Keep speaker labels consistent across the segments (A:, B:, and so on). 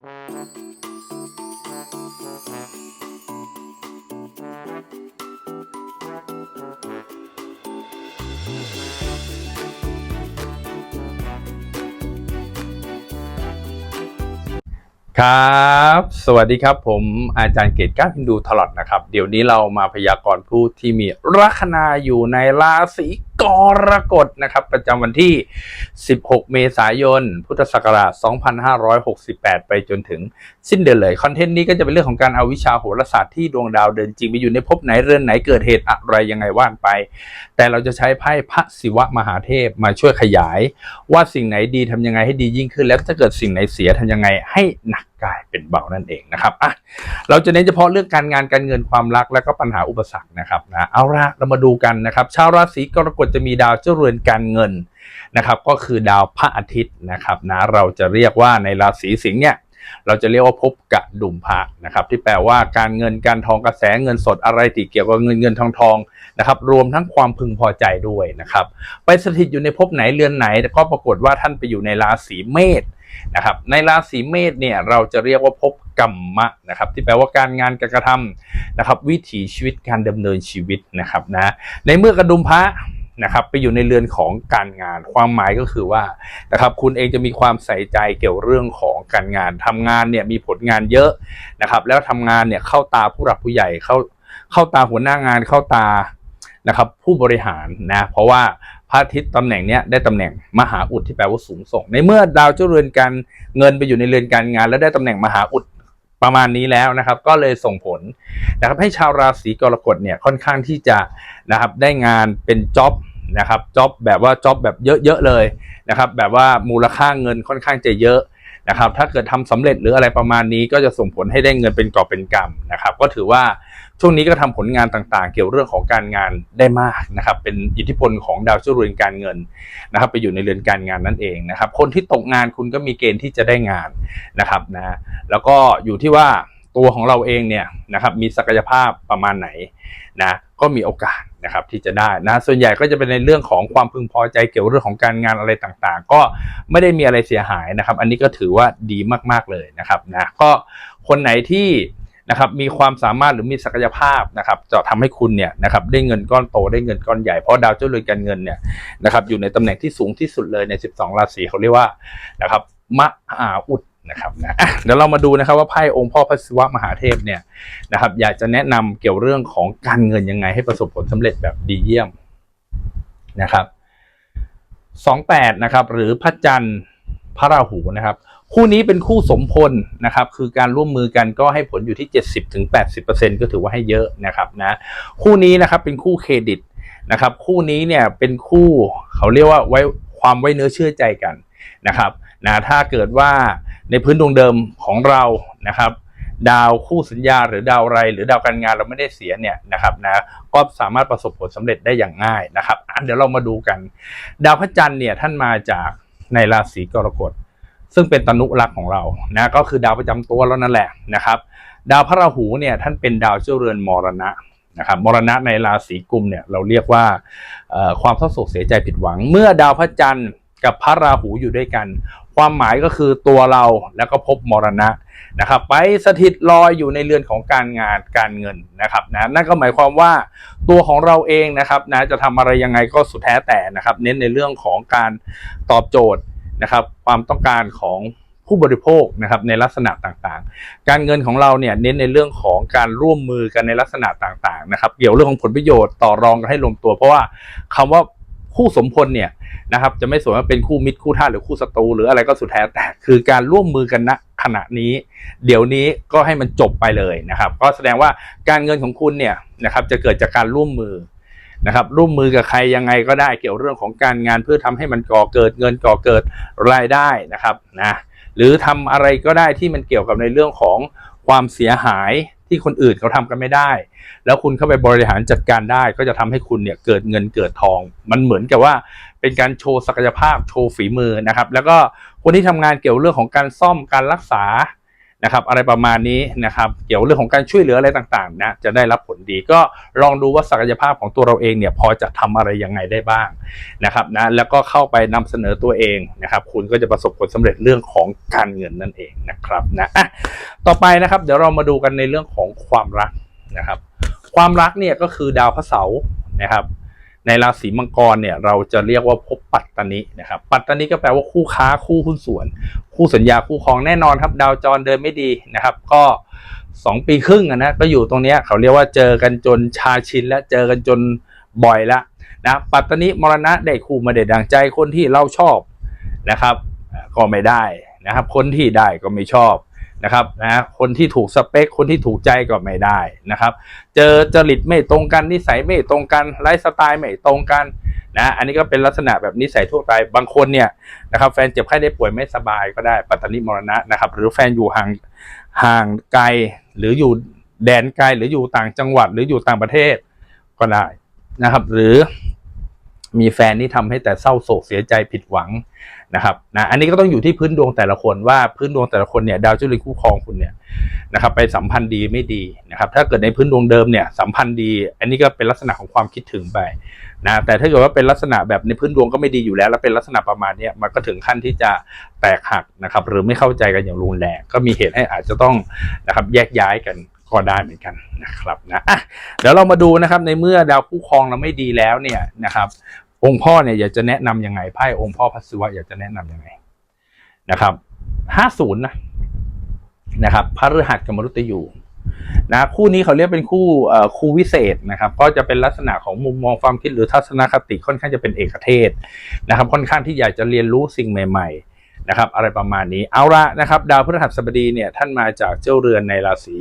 A: ครับ สวัสดีครับ ผมอาจารย์เกตก้าพินดูทลอดนะครับ เดี๋ยวนี้เรามาพยากรณ์ผู้ที่มีลัคนาอยู่ในราศี กรกฎนะครับ ประจำวันที่ 16 เมษายน พุทธศักราช 2568 ไปจนถึงสิ้นเดือนเลย คอนเทนต์นี้ก็จะเป็นเรื่องของการเอาวิชาโหราศาสตร์ที่ดวงดาวเดินจริงไปอยู่ในภพไหนเรือนไหนเกิดเหตุอะไรยังไงว่านไป แต่เราจะใช้ไพ่พระศิวะมหาเทพมาช่วยขยาย ว่าสิ่งไหนดีทำยังไงให้ดียิ่งขึ้น แล้วถ้าเกิดสิ่งไหนเสียทำยังไงให้หนัก กลายเป็นเบานั่นเองนะครับอะเราจะเน้นเฉพาะเรื่องการงานการเงินความรักและก็ปัญหาอุปสรรคนะครับนะเอาละเรามาดูกันนะครับ ชาวราศีกรกฎจะมีดาวเจ้าเรือนการเงินนะครับ ก็คือดาวพระอาทิตย์นะครับนะเราจะเรียกว่าในราศีสิงห์เนี่ย เราจะเรียกว่าภพกะดุมพระนะครับ ที่แปลว่าการเงินการทองกระแสเงินสดอะไรที่เกี่ยวกับเงินเงินทองทองนะครับ รวมทั้งความพึงพอใจด้วยนะครับ ไปสถิตอยู่ในภพไหนเรือนไหนก็ปรากฏว่าท่านไปอยู่ในราศีเมษนะครับในราศีเมษเนี่ยเราจะเรียกว่าภพกรรมะนะครับที่แปลว่าการงานการกระทำนะครับ วิถีชีวิตการดำเนินชีวิตนะครับนะในเมื่อกระดุมพระ นะครับไปอยู่ในเรือนของการงาน ความหมายก็คือว่านะครับคุณเองจะมีความใส่ใจเกี่ยวเรื่องของการงานทำงานเนี่ยมีผลงานเยอะนะครับแล้วทำงานเนี่ยเข้าตาผู้หลักผู้ใหญ่เข้าเข้าตาหัวหน้างานเข้าตานะครับผู้บริหารนะเพราะว่าพระอาทิตย์ตำแหน่งเนี้ยได้ตำแหน่งมหาอุดที่แปลว่าสูงส่ง ในเมื่อดาวเจ้าเรือนการเงินไปอยู่ในเรือนการงาน แล้วได้ตำแหน่งมหาอุดประมาณนี้แล้วนะครับ ก็เลยส่งผลนะครับให้ชาวราศีกรกฎเนี่ยค่อนข้างที่จะนะครับได้งานเป็นจ็อบ นะครับจ็อบแบบว่าจ็อบแบบเยอะๆเลยนะครับแบบว่ามูลค่าเงินค่อนข้างจะเยอะนะครับถ้าเกิดทำสำเร็จหรืออะไรประมาณนี้ก็จะส่งผลให้ได้เงินเป็นกอบเป็นกำนะครับก็ถือว่าช่วงนี้ก็ทำผลงานต่างๆ เกี่ยวเรื่องของการงานได้มากนะครับเป็นอิทธิพลของดาวเจ้าเรือนการเงินนะครับไปอยู่ในเรือนการงานนั่นเองนะครับคนที่ตกงานคุณก็มีเกณฑ์ที่จะได้งานนะครับนะแล้วก็อยู่ที่ว่า ตัวของเราเองเนี่ยนะครับมีศักยภาพประมาณไหนนะก็มีโอกาสนะครับที่จะได้นะส่วนใหญ่ก็จะเป็นในเรื่องของความพึงพอใจเกี่ยวเรื่องของการงานอะไรต่างๆ ก็ไม่ได้มีอะไรเสียหายนะครับ อันนี้ก็ถือว่าดีมากๆเลยนะครับนะก็คนไหนที่นะครับมีความสามารถหรือมีศักยภาพนะครับจะทำให้คุณเนี่ยนะครับได้เงินก้อนโตได้เงินก้อนใหญ่เพราะดาวเจ้าเรือนการเงินเนี่ยนะครับอยู่ในตำแหน่งที่สูงที่สุดเลยใน 12 ราศีเขาเรียกว่านะครับมหาอุด นะครับนะเดี๋ยวเรามาดูนะครับว่าไพ่องค์พ่อพระศิวะมหาเทพเนี่ยนะครับอยากจะแนะนำเกี่ยวเรื่องของการเงินยังไงให้ประสบผลสำเร็จแบบดีเยี่ยมนะครับสองแปดนะครับ หรือพระจันทร์พระราหูนะครับ คู่นี้เป็นคู่สมพลนะครับ คือการร่วมมือกันก็ให้ผลอยู่ที่ 70-80%ถึง80%ก็ถือว่าให้เยอะนะครับนะคู่นี้นะครับเป็นคู่เครดิตนะครับ คู่นี้เนี่ยเป็นคู่เขาเรียกว่าไว้ความไว้เนื้อเชื่อใจกันนะครับนะถ้าเกิดว่า ในพื้นดวงเดิมของเรานะครับ ดาวคู่สัญญาหรือดาวไร หรือดาวการงานเราไม่ได้เสียเนี่ยนะครับนะก็สามารถประสบผลสำเร็จได้อย่างง่ายนะครับอะเดี๋ยวเรามาดูกัน ดาวพระจันทร์เนี่ยท่านมาจากในราศีกรกฎซึ่งเป็นตนุรักษ์ของเรานะก็คือดาวประจำตัวแล้วนั่นแหละนะครับ ดาวพระราหูเนี่ยท่านเป็นดาวเจ้าเรือนมรณะนะครับมรณะในราศีกุมเนี่ยเราเรียกว่าความเศร้าโศกเสียใจผิดหวัง เมื่อดาวพระจันทร์กับพระราหูอยู่ด้วยกัน ความหมายก็คือตัวเราแล้วก็พบมรณะนะครับไปสถิตลอยอยู่ในเรือนของการงานการเงินนะครับนะนั่นก็หมายความว่าตัวของเราเองนะครับนะจะทำอะไรยังไงก็สุดแท้แต่นะครับ เน้นในเรื่องของการตอบโจทย์นะครับ ความต้องการของผู้บริโภคนะครับในลักษณะต่างๆ การเงินของเราเนี่ยเน้นในเรื่องของการร่วมมือกันในลักษณะต่างๆนะครับ เกี่ยวเรื่องของผลประโยชน์ต่อรองกันให้ลงตัว เพราะว่าคำว่า คู่สมพลเนี่ยนะครับจะไม่สนว่าเป็นคู่มิตรคู่ท่าหรือคู่ศัตรูหรืออะไรก็สุดแท้แต่คือการร่วมมือกันณขณะนี้ เดี๋ยวนี้ก็ให้มันจบไปเลยนะครับก็แสดงว่าการเงินของคุณเนี่ยนะครับจะเกิดจากการร่วมมือนะครับร่วมมือกับใครยังไงก็ได้เกี่ยวเรื่องของการงานเพื่อทำให้มันก่อเกิดเงินก่อเกิดรายได้นะครับนะหรือทำอะไรก็ได้ที่มันเกี่ยวกับในเรื่องของความเสียหาย ที่คนอื่นเขาทำกันไม่ได้ แล้วคุณเข้าไปบริหารจัดการได้ ก็จะทำให้คุณเนี่ยเกิดเงินเกิดทอง มันเหมือนกับว่าเป็นการโชว์ศักยภาพโชว์ฝีมือนะครับ แล้วก็คนที่ทำงานเกี่ยวเรื่องของการซ่อมการรักษา นะครับอะไรประมาณนี้นะครับเกี่ยวเรื่องของการช่วยเหลืออะไรต่างๆนะจะได้รับผลดีก็ลองดูว่าศักยภาพของตัวเราเองเนี่ยพอจะทำอะไรยังไงได้บ้างนะครับนะแล้วก็เข้าไปนำเสนอตัวเองนะครับคุณก็จะประสบผลสำเร็จเรื่องของการเงินนั่นเองนะครับนะอะต่อไปนะครับเดี๋ยวเรามาดูกันในเรื่องของความรักนะครับความรักเนี่ยก็คือดาวพระเสาร์นะครับ ในราศีมังกรเนี่ยเราจะเรียกว่าภพปัตตานินะครับปัตตานิก็แปลว่าคู่ค้าคู่หุ้นส่วน คู่สัญญาคู่ครองแน่นอนครับ ดาวจรเดินไม่ดีนะครับ ก็สองปีครึ่งนะก็อยู่ตรงนี้เขาเรียกว่าเจอกันจนชาชินและเจอกันจนบ่อยละนะปัตตานิมรณะได้คู่มาเด็ดดังใจคนที่เราชอบนะครับ ก็ไม่ได้นะครับ คนที่ได้ก็ไม่ชอบ นะครับนะคนที่ถูกสเปค คนที่ถูกใจก็ไม่ได้นะครับ เจอจริตไม่ตรงกันนิสัยไม่ตรงกันไลฟ์สไตล์ไม่ตรงกันนะอันนี้ก็เป็นลักษณะแบบนิสัยทั่วไปบางคนเนี่ยนะครับแฟนเจ็บไข้ได้ป่วยไม่สบายก็ได้ปัตตานีมรณะนะครับ หรือแฟนอยู่ห่างห่างไกลหรืออยู่แดนไกลหรืออยู่ต่างจังหวัด หรืออยู่ต่างประเทศก็ได้นะครับ หรือ มีแฟนที่ทำให้แต่เศร้าโศกเสียใจผิดหวังนะครับนะอันนี้ก็ต้องอยู่ที่พื้นดวงแต่ละคนว่าพื้นดวงแต่ละคนเนี่ยดาวจุลินคู่ครองคุณเนี่ยนะครับไปสัมพันธ์ดีไม่ดีนะครับถ้าเกิดในพื้นดวงเดิมเนี่ยสัมพันธ์ดี อันนี้ก็เป็นลักษณะของความคิดถึงไปนะแต่ถ้าเกิดว่าเป็นลักษณะแบบในพื้นดวงก็ไม่ดีอยู่แล้ว แล้วเป็นลักษณะประมาณนี้มันก็ถึงขั้นที่จะแตกหักนะครับหรือไม่เข้าใจกันอย่างรุนแรงก็มีเหตุให้อาจจะต้องนะครับแยกย้ายกัน ก็ได้เหมือนกันนะครับนะอะเดี๋ยวเรามาดูนะครับในเมื่อดาวคู่ครองเราไม่ดีแล้วเนี่ยนะครับ องค์พ่อเนี่ยอยากจะแนะนํำยังไงไพ่องค์พ่อพัสวะอยากจะแนะนํำยังไงนะครับห้าศูนย์นะนะครับพระฤหัสกับมรุตยูนะคู่นี้เขาเรียกเป็นคู่คู่วิเศษนะครับ ก็จะเป็นลักษณะของมุมมองความคิดหรือทัศนคติค่อนข้างจะเป็นเอกเทศนะครับ ค่อนข้างที่อยากจะเรียนรู้สิ่งใหม่ๆ นะครับอะไรประมาณนี้เอาละนะครับดาวพฤหัสบดีเนี่ยท่านมาจากเจ้าเรือนในราศี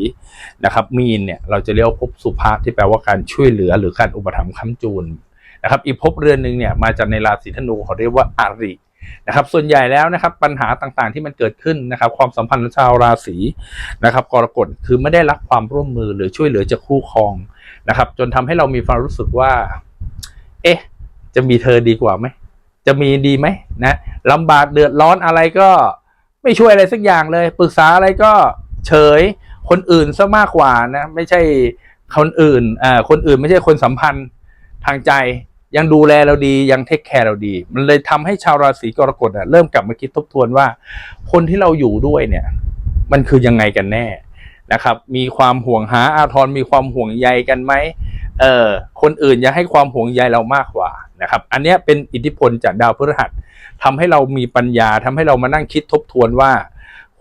A: นะครับมีนเนี่ยเราจะเรียกว่าภพสุภาที่แปลว่าการช่วยเหลือหรือการอุปถัมภ์ค้ำจูนนะครับอีกภพเรือนหนึ่งเนี่ยมาจากในราศีธนูเขาเรียกว่าอารินะครับส่วนใหญ่แล้วนะครับปัญหาต่างๆที่มันเกิดขึ้นนะครับความสัมพันธ์ชาวราศีนะครับกรกฎคือไม่ได้รับความร่วมมือหรือช่วยเหลือจากคู่ครองนะครับจนทำให้เรามีความรู้สึกว่า เอ๊ะ จะมีเธอดีกว่าไหมจะมีดีไหมนะ ลำบากเดือดร้อนอะไรก็ไม่ช่วยอะไรสักอย่างเลย ปรึกษาอะไรก็เฉยคนอื่นซะมากกว่านะ ไม่ใช่คนอื่นอ่าคนอื่นไม่ใช่คนสัมพันธ์ทางใจ ยังดูแลเราดียังเทคแคร์เราดี มันเลยทำให้ชาวราศีกรกฎอะเริ่มกลับมาคิดทบทวนว่า คนที่เราอยู่ด้วยเนี่ย มันคือยังไงกันแน่นะครับ มีความห่วงหาอาทรมีความห่วงใยกันไหมเออคนอื่นยังให้ความห่วงใยเรามากกว่า นะครับอันนี้เป็นอิทธิพลจากดาวพฤหัสทำให้เรามีปัญญาทำให้เรามานั่งคิดทบทวนว่า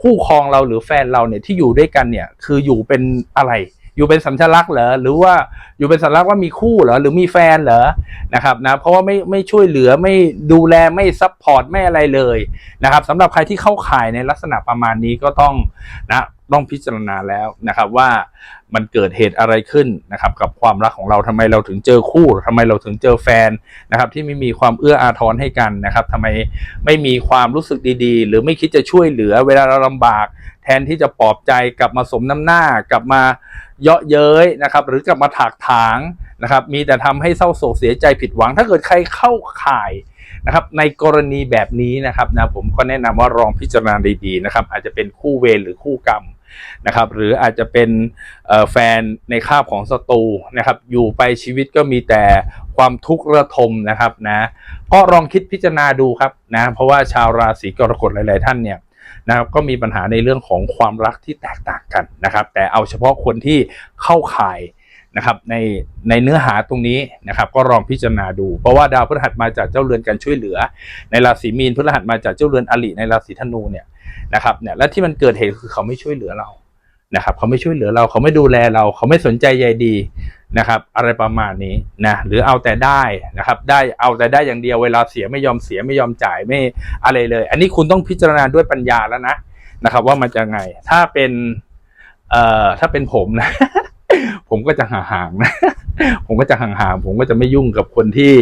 A: คู่ครองเราหรือแฟนเราเนี่ยที่อยู่ด้วยกันเนี่ยคืออยู่เป็นอะไร อยู่เป็นสัญลักษณ์เหรอหรือว่าอยู่เป็นสัญลักษณ์ว่ามีคู่เหรอหรือมีแฟนเหรอนะครับนะเพราะว่าไม่ไม่ช่วยเหลือไม่ดูแลไม่ซัพพอร์ตไม่อะไรเลยนะครับสำหรับใครที่เข้าข่ายในลักษณะประมาณนี้ก็ต้องนะต้องพิจารณาแล้วนะครับว่า มันเกิดเหตุอะไรขึ้นนะครับกับความรักของเราทำไมเราถึงเจอคู่ทำไมเราถึงเจอแฟนนะครับที่ไม่มีความเอื้ออาทรให้กันนะครับทำไมไม่มีความรู้สึกดีๆ หรือไม่คิดจะช่วยเหลือเวลาเราลำบาก แทนที่จะปลอบใจกลับมาสมน้ำหน้ากลับมาเยาะเย้ยนะครับหรือกลับมาถากถางนะครับมีแต่ทำให้เศร้าโศกเสียใจผิดหวัง ถ้าเกิดใครเข้าข่าย นะครับในกรณีแบบนี้นะครับนะผมก็แนะนำว่าลองพิจารณาดีๆนะครับอาจจะเป็นคู่เวรหรือคู่กรรมนะครับหรืออาจจะเป็นแฟนในคาบของศัตรูนะครับอยู่ไปชีวิตก็มีแต่ความทุกข์ระทมนะครับนะก็ลองคิดพิจารณาดูครับนะเพราะว่าชาวราศีกรกฎหลาย ๆ ท่านเนี่ยนะครับก็มีปัญหาในเรื่องของความรักที่แตกต่างกันนะครับ แต่เอาเฉพาะคนที่เข้าข่าย นะครับในในเนื้อหาตรงนี้นะครับก็ลองพิจารณาดู เพราะว่าดาวพฤหัสมาจากเจ้าเรือนการช่วยเหลือ ในราศีมีนพฤหัสมาจากเจ้าเรือนอลิในราศีธนูเนี่ยนะครับเนี่ยและที่มันเกิดเหตุคือเขาไม่ช่วยเหลือเรานะครับเขาไม่ช่วยเหลือเราเขาไม่ดูแลเรา เขาไม่สนใจใยดีนะครับอะไรประมาณนี้นะหรือเอาแต่ได้นะครับได้เอาแต่ได้อย่างเดียวเวลาเสียไม่ยอมเสียไม่ยอมจ่ายไม่อะไรเลย อันนี้คุณต้องพิจารณาด้วยปัญญาแล้วนะนะครับว่ามันจะไงถ้าเป็นเอ่อถ้าเป็นผมนะ ผมก็จะห่างๆนะ ผมก็จะห่างๆ ผมก็จะไม่ยุ่งกับคนที่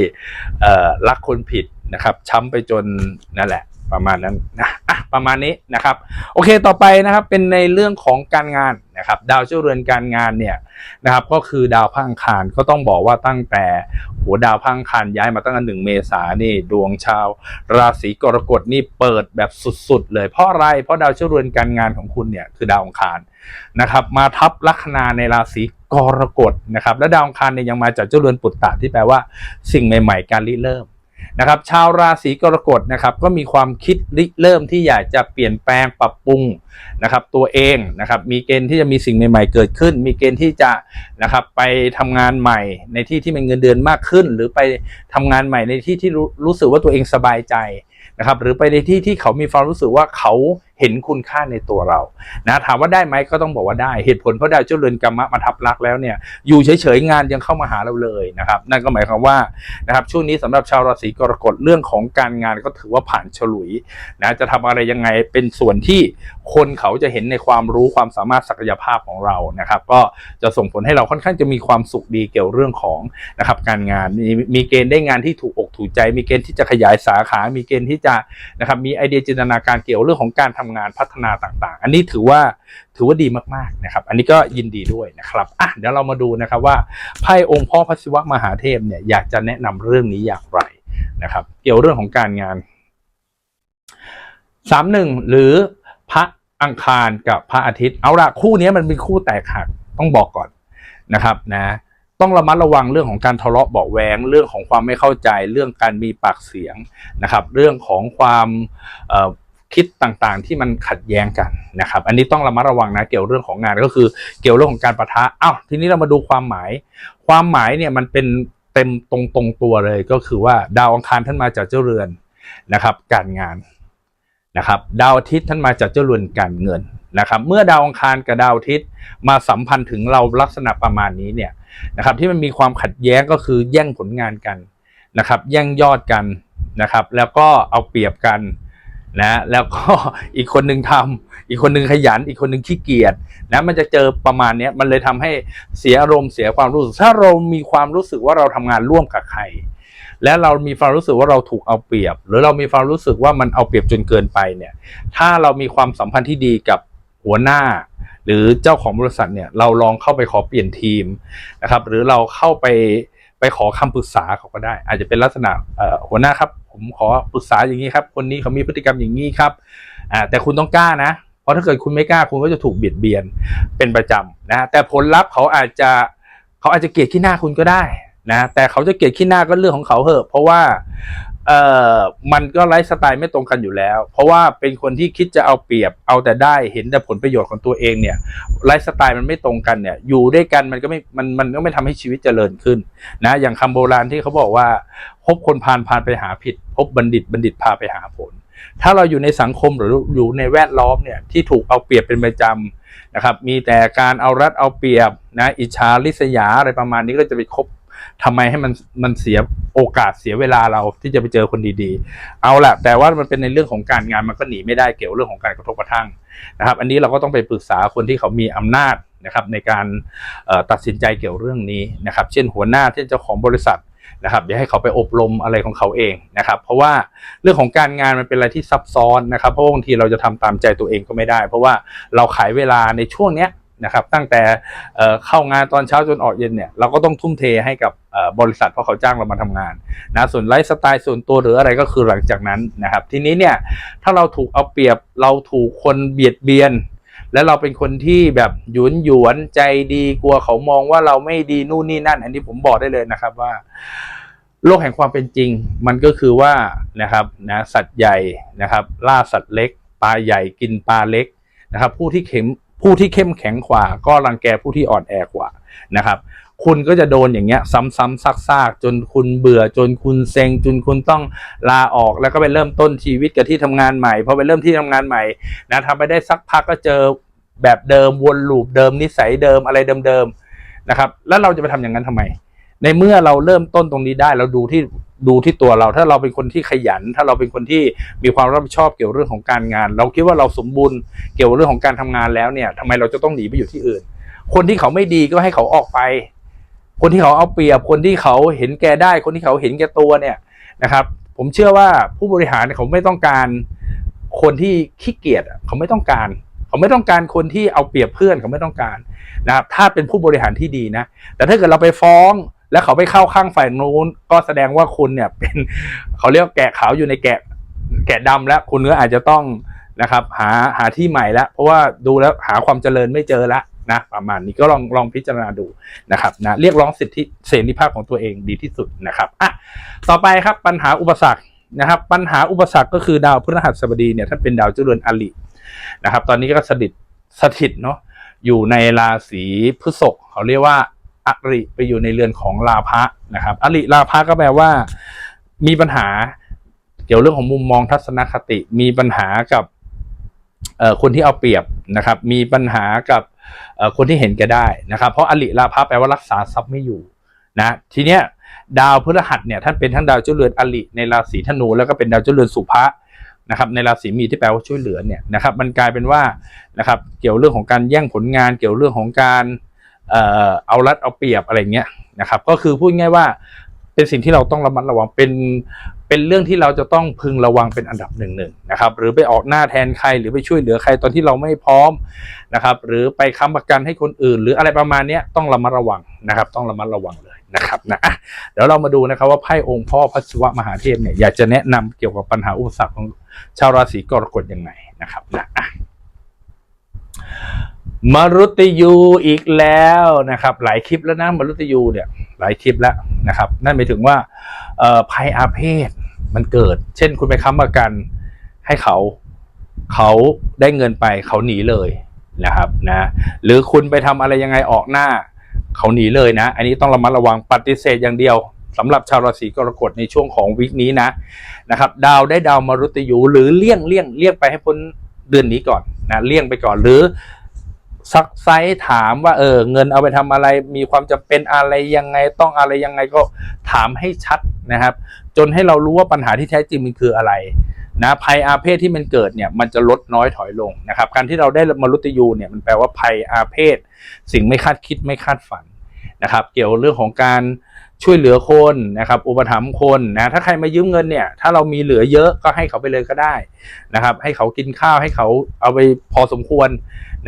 A: รักคนผิดนะครับ ช้ำไปจนนั่นแหละ ประมาณนั้นนะ อะ ประมาณนี้นะครับ โอเค ต่อไปนะครับ เป็นในเรื่องของการงาน นะครับดาวเจ้าเรือนการงานเนี่ยนะครับก็คือดาวพังคารก็ต้องบอกว่าตั้งแต่หัวดาวพังคารย้ายมาตั้งแต่หนึ่งเมษานี่ดวงชาว ราศีกรกฎนี่เปิดแบบสุดๆ เลยเพราะอะไรเพราะดาวเจ้าเรือนการงานของคุณเนี่ยคือดาวอังคารนะครับมาทับลัคนาในราศีกรกฎนะครับและดาวอังคารเนี่ยยังมาจากเจ้าเรือนปุตตะที่แปลว่าสิ่งใหม่ ๆ การริเริ่ม นะครับชาวราศีกรกฎนะครับก็มีความคิดริเริ่มที่อยากจะเปลี่ยนแปลงปรับปรุงนะครับตัวเองนะครับมีเกณฑ์ที่จะมีสิ่งใหม่ๆเกิดขึ้น มีเกณฑ์ที่จะนะครับไปทำงานใหม่ในที่ที่มีเงินเดือนมากขึ้น หรือไปทำงานใหม่ในที่ที่รู้รู้สึกว่าตัวเองสบายใจนะครับหรือไปในที่ที่เขามีความรู้สึกว่าเขา เห็นคุณค่าในตัวเรานะถามว่าได้ไหมก็ต้องบอกว่าได้เหตุผลเพราะดาวเจ้าเรือนกรรมะมาทับลักแล้วเนี่ยอยู่เฉยๆงานยังเข้ามาหาเราเลยนะครับนั่นก็หมายความว่านะครับช่วงนี้สำหรับชาวราศีกรกฎเรื่องของการงานก็ถือว่าผ่านฉลุยนะจะทำอะไรยังไงเป็นส่วนที่คนเขาจะเห็นในความรู้ความสามารถศักยภาพของเรานะครับ ก็จะส่งผลให้เราค่อนข้างจะมีความสุขดีเกี่ยวเรื่องของนะครับการงานมีมีเกณฑ์ได้งานที่ถูกอกถูกใจ มีเกณฑ์ที่จะขยายสาขา มีเกณฑ์ที่จะนะครับมีไอเดียจินตนาการเกี่ยวเรื่องของการทำงานพัฒนาต่างๆ อันนี้ถือว่าถือว่าดีมากๆนะครับ อันนี้ก็ยินดีด้วยนะครับอะเดี๋ยวเรามาดูนะครับว่าไพ่องค์พ่อพระศิวะมหาเทพเนี่ยอยากจะแนะนำเรื่องนี้อย่างไรนะครับ เกี่ยวเรื่องของการงานสามหนึ่งหรือพระอังคารกับพระอาทิตย์ เอาละคู่นี้มันเป็นคู่แตกหักต้องบอกก่อนนะครับนะต้องระมัดระวังเรื่องของการทะเลาะเบาแวงเรื่องของความไม่เข้าใจ เรื่องการมีปากเสียงนะครับ เรื่องของความ คิดต่างๆ ที่มันขัดแย้งกันนะครับ อันนี้ต้องระมัดระวังนะเกี่ยวเรื่องของงานก็คือเกี่ยวเรื่องของการประทะอ้าวทีนี้เรามาดูความหมาย ความหมายเนี่ยมันเป็นเต็มตรงตรงตัวเลยก็คือว่าดาวอังคารท่านมาจากเจ้าเรือนนะครับ การงานนะครับ ดาวอาทิตย์ท่านมาจากเจ้าเรือนการเงินนะครับ เมื่อดาวอังคารกับดาวอาทิตย์มาสัมพันธ์ถึงเราลักษณะประมาณนี้เนี่ยนะครับ ที่มันมีความขัดแย้งก็คือแย่งผลงานกันนะครับ แย่งยอดกันนะครับ แล้วก็เอาเปรียบกัน นะแล้วก็อีกคนหนึ่งทำอีกคนหนึ่งขยัน อีกคนหนึ่งขี้เกียจนะมันจะเจอประมาณนี้มันเลยทำให้เสียอารมณ์เสียความรู้สึก ถ้าเรามีความรู้สึกว่าเราทำงานร่วมกับใคร และเรามีความรู้สึกว่าเราถูกเอาเปรียบ หรือเรามีความรู้สึกว่ามันเอาเปรียบจนเกินไปเนี่ย ถ้าเรามีความสัมพันธ์ที่ดีกับหัวหน้า หรือเจ้าของบริษัทเนี่ยเราลองเข้าไปขอเปลี่ยนทีมนะครับ หรือเราเข้าไปไปขอคำปรึกษาเขาก็ได้ อาจจะเป็นลักษณะหัวหน้าครับ ผมขอปรึกษาอย่างนี้ครับ คนนี้เขามีพฤติกรรมอย่างนี้ครับอ่าแต่คุณต้องกล้านะ เพราะถ้าเกิดคุณไม่กล้าคุณก็จะถูกเบียดเบียนเป็นประจำนะแต่ผลลัพธ์เขาอาจจะเขาอาจจะเกลียดขี้หน้าคุณก็ได้นะแต่เขาจะเกลียดขี้หน้าก็เรื่องของเขาเหอะ เพราะว่า เอ่อมันก็ไลฟ์สไตล์ไม่ตรงกันอยู่แล้ว เพราะว่าเป็นคนที่คิดจะเอาเปรียบเอาแต่ได้เห็นแต่ผลประโยชน์ของตัวเองเนี่ยไลฟ์สไตล์มันไม่ตรงกันเนี่ยอยู่ด้วยกันมันก็ไม่มันมันก็ไม่ทำให้ชีวิตเจริญขึ้นนะอย่างคำโบราณที่เขาบอกว่า พบคนพาลพาลไปหาผิด พบบัณฑิตบัณฑิตพาไปหาผล ถ้าเราอยู่ในสังคมหรืออยู่ในแวดล้อมเนี่ยที่ถูกเอาเปรียบเป็นประจำนะครับมีแต่การเอารัดเอาเปรียบนะอิจฉาริษยาอะไรประมาณนี้ก็จะไปคบ ทำไมให้มันมันเสียโอกาสเสียเวลาเราที่จะไปเจอคนดีๆ เอาละแต่ว่ามันเป็นในเรื่องของการงานมันก็หนีไม่ได้เกี่ยวเรื่องของการกระทบกระทั่งนะครับ อันนี้เราก็ต้องไปปรึกษาคนที่เขามีอำนาจนะครับในการตัดสินใจเกี่ยวเรื่องนี้นะครับ เช่นหัวหน้าเช่นเจ้าของบริษัทนะครับเดี๋ยวให้เขาไปอบรมอะไรของเขาเองนะครับ เพราะว่าเรื่องของการงานมันเป็นอะไรที่ซับซ้อนนะครับเพราะบางทีเราจะทำตามใจตัวเองก็ไม่ได้ เพราะว่าเราขายเวลาในช่วงเนี้ย นะครับ ตั้งแต่เข้างานตอนเช้าจนออกเย็นเนี่ยเราก็ต้องทุ่มเทให้กับบริษัทเพราะเขาจ้างเรามาทำงานนะส่วนไลฟ์สไตล์ส่วนตัวหรืออะไรก็คือหลังจากนั้นนะครับ ทีนี้เนี่ยถ้าเราถูกเอาเปรียบเราถูกคนเบียดเบียน และเราเป็นคนที่แบบหยวนหยวนใจดีกลัวเขามองว่าเราไม่ดีนู่นนี่นั่น อันนี้ผมบอกได้เลยนะครับว่าโลกแห่งความเป็นจริงมันก็คือว่านะครับนะสัตว์ใหญ่นะครับ ล่าสัตว์เล็ก ปลาใหญ่กินปลาเล็กนะครับ ผู้ที่เข้ม ผู้ที่เข้มแข็งกว่า ก็รังแกผู้ที่อ่อนแอกว่านะครับคุณก็จะโดนอย่างเงี้ย ซ้ำๆซากๆ จนคุณเบื่อจนคุณเซ็งจนคุณต้องลาออกแล้วก็ไปเริ่มต้นชีวิตกับที่ทำงานใหม่พอไปเริ่มที่ทำงานใหม่นะทำไปได้สักพักก็เจอแบบเดิมวนลูปเดิมนิสัยเดิมอะไรเดิมๆนะครับ แล้วเราจะไปทำอย่างนั้นทำไม ในเมื่อเราเริ่มต้นตรงนี้ได้เราดูที่ ดูที่ตัวเรา ถ้าเราเป็นคนที่ขยัน ถ้าเราเป็นคนที่มีความรับผิดชอบเกี่ยวเรื่องของการงาน เราคิดว่าเราสมบูรณ์เกี่ยวเรื่องของการทำงานแล้วเนี่ยทำไมเราจะต้องหนีไปอยู่ที่อื่น คนที่เขาไม่ดีก็ให้เขาออกไป คนที่เขาเอาเปรียบ คนที่เขาเห็นแก่ได้ คนที่เขาเห็นแก่ตัวเนี่ยนะครับ ผมเชื่อว่าผู้บริหารเขาไม่ต้องการ คนที่ขี้เกียจเขาไม่ต้องการเขาไม่ต้องการคนที่เอาเปรียบเพื่อนเขาไม่ต้องการนะครับถ้าเป็นผู้บริหารที่ดีนะ แต่ถ้าเกิดเราไปฟ้อง แล้วเขาไปเข้าข้างฝ่ายนู้นก็แสดงว่าคุณเนี่ยเป็นเขาเรียกแกะขาวอยู่ในแกะแกะดำแล้วคุณก็ออาจจะต้องนะครับ หาหาที่ใหม่แล้วเพราะว่าดูแล้วหาความเจริญไม่เจอล้วนะประมาณนี้ก็ลองลองพิจารณาดูนะครับนะเรียกร้องสิทธิเสรีภาพของตัวเองดีที่สุดนะครับอะต่อไปครับปัญหาอุปสรรคนะครับ ปัญหาอุปสรรคก็คือดาวพฤหัสบดีเนี่ยท่านเป็นดาวเจริญอลินะครับ ตอนนี้ก็สถิตสถิตเนาะอยู่ในราศีพฤษภเขาเรียกว่า อริไปอยู่ในเรือนของลาภะนะครับอริลาภะก็แปลว่า มีปัญหาเกี่ยวเรื่องของมุมมองทัศนคติ มีปัญหากับคนที่เอาเปรียบนะครับ มีปัญหากับคนที่เห็นแก่ได้นะครับ เพราะอริลาภะแปลว่ารักษาทรัพย์ไม่อยู่นะทีเนี้ยดาวพฤหัสเนี่ยท่านเป็นทั้งดาวเจ้าเรือนอริในราศีธนูแล้วก็เป็นดาวเจ้าเรือนสุภะนะครับในราศีมีที่แปลว่าช่วยเหลือเนี่ยนะครับมันกลายเป็นว่านะครับเกี่ยวเรื่องของการแย่งผลงาน เกี่ยวเรื่องของการ เอ่อเอารัดเอาเปรียบอะไรเงี้ยนะครับ ก็คือพูดง่ายว่าเป็นสิ่งที่เราต้องระมัดระวังเป็นเป็นเรื่องที่เราจะต้องพึงระวังเป็นอันดับหนึ่งหนึ่งนะครับ หรือไปออกหน้าแทนใครหรือไปช่วยเหลือใครตอนที่เราไม่พร้อมนะครับ หรือไปค้ำประกันให้คนอื่น หรืออะไรประมาณนี้ต้องระมัดระวังนะครับ ต้องระมัดระวังเลยนะครับนะเดี๋ยวเรามาดูนะครับว่าไพ่องค์พ่อพระศิวะมหาเทพเนี่ยอยากจะแนะนำเกี่ยวกับปัญหาอุปสรรคของชาวราศีกรกฎยังไงนะครับนะ มรุตยูอีกแล้วนะครับ หลายคลิปแล้วนะมรุตยูเนี่ย หลายคลิปแล้วนะครับ นั่นหมายถึงว่าภัยอาเพศมันเกิด เช่นคุณไปค้ำประกันให้เขาเขาได้เงินไปเขาหนีเลยนะครับนะหรือคุณไปทำอะไรยังไงออกหน้า เขาหนีเลยนะ อันนี้ต้องระมัดระวังปฏิเสธอย่างเดียวสำหรับชาวราศีกรกฎในช่วงของวิกนี้นะนะครับ ดาวได้ดาวมรุตยูหรือเลี่ยงเลี่ยงเลี่ยงไปให้พ้นเดือนนี้ก่อนนะเลี่ยงไปก่อนหรือ ซักไซส์ถามว่าเออเงินเอาไปทำอะไรมีความจำเป็นอะไรยังไงต้องอะไรยังไงก็ถามให้ชัดนะครับ จนให้เรารู้ว่าปัญหาที่แท้จริงมันคืออะไรนะภัยอาเพศที่มันเกิดเนี่ยมันจะลดน้อยถอยลงนะครับการที่เราได้มรุตยูเนี่ยมันแปลว่าภัยอาเพศ สิ่งไม่คาดคิดไม่คาดฝันนะครับ เกี่ยวเรื่องของการ ช่วยเหลือคนนะครับอุปถัมภ์คนนะถ้าใครมายืมเงินเนี่ย ถ้าเรามีเหลือเยอะก็ให้เขาไปเลยก็ได้นะครับ ให้เขากินข้าวให้เขาเอาไปพอสมควร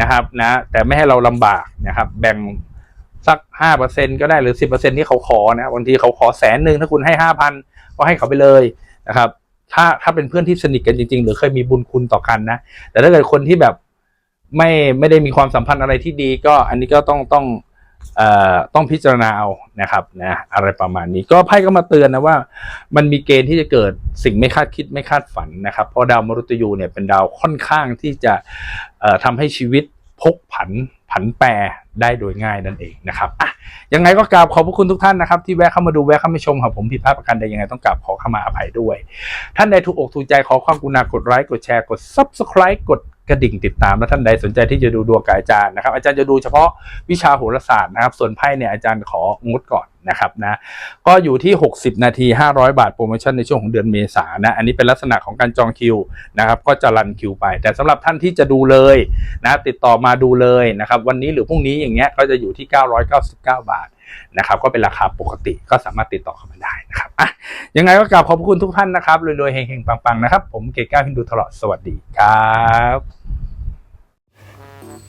A: นะครับนะแต่ไม่ให้เราลำบากนะครับ แบ่งสักห้าเปอร์เซ็นก็ได้หรือสิบเปอร์เซ็นที่เขาขอนะบางทีเขาขอแสนหนึ่งถ้าคุณให้ห้าพันก็ให้เขาไปเลยนะครับ ถ้าถ้าเป็นเพื่อนที่สนิทกันจริง ๆ หรือเคยมีบุญคุณต่อกันนะ แต่ถ้าเกิดคนที่แบบไม่ไม่ได้มีความสัมพันธ์อะไรที่ดีก็อันนี้ก็ต้องต้อง ต้องพิจารณาเอานะครับนะอะไรประมาณนี้ ก็ไพ่ก็มาเตือนนะว่า มันมีเกณฑ์ที่จะเกิดสิ่งไม่คาดคิดไม่คาดฝันนะครับ เพราะดาวมฤตยูเนี่ยเป็นดาวค่อนข้างที่จะเอ่อทำให้ชีวิตพกผันผันแปรได้โดยง่ายนั่นเองนะครับอะยังไงก็กราบขอบพระคุณทุกท่านนะครับ ที่แวะเข้ามาดูแวะเข้ามาชมครับผมผิดพลาดประการใดยังไงต้องกราบขอเข้ามาอภัยด้วย ท่านใดถูกอกถูกใจขอความกรุณากดไลค์กดแชร์กด subscribe กด กระดิ่งติดตามและท่านใดสนใจที่จะดูดวงกับอาจารย์นะครับ อาจารย์จะดูเฉพาะวิชาโหราศาสตร์นะครับ ส่วนไพ่เนี่ยอาจารย์ของดก่อนนะครับนะก็อยู่ที่ 60 นาที 500 บาทโปรโมชั่นในช่วงของเดือนเมษานะอันนี้เป็นลักษณะของการจองคิวนะครับก็จะรันคิวไป แต่สำหรับท่านที่จะดูเลยนะติดต่อมาดูเลยนะครับวันนี้หรือพรุ่งนี้อย่างเงี้ยก็จะอยู่ที่ 999 บาทนะครับก็เป็นราคาปกติก็สามารถติดต่อเข้ามาได้นะครับอะยังไงก็กราบขอบคุณทุกท่านนะครับรวยๆเฮงๆปังๆนะครับผมเกศก้าวพินดูตลอดสวัสดีครับ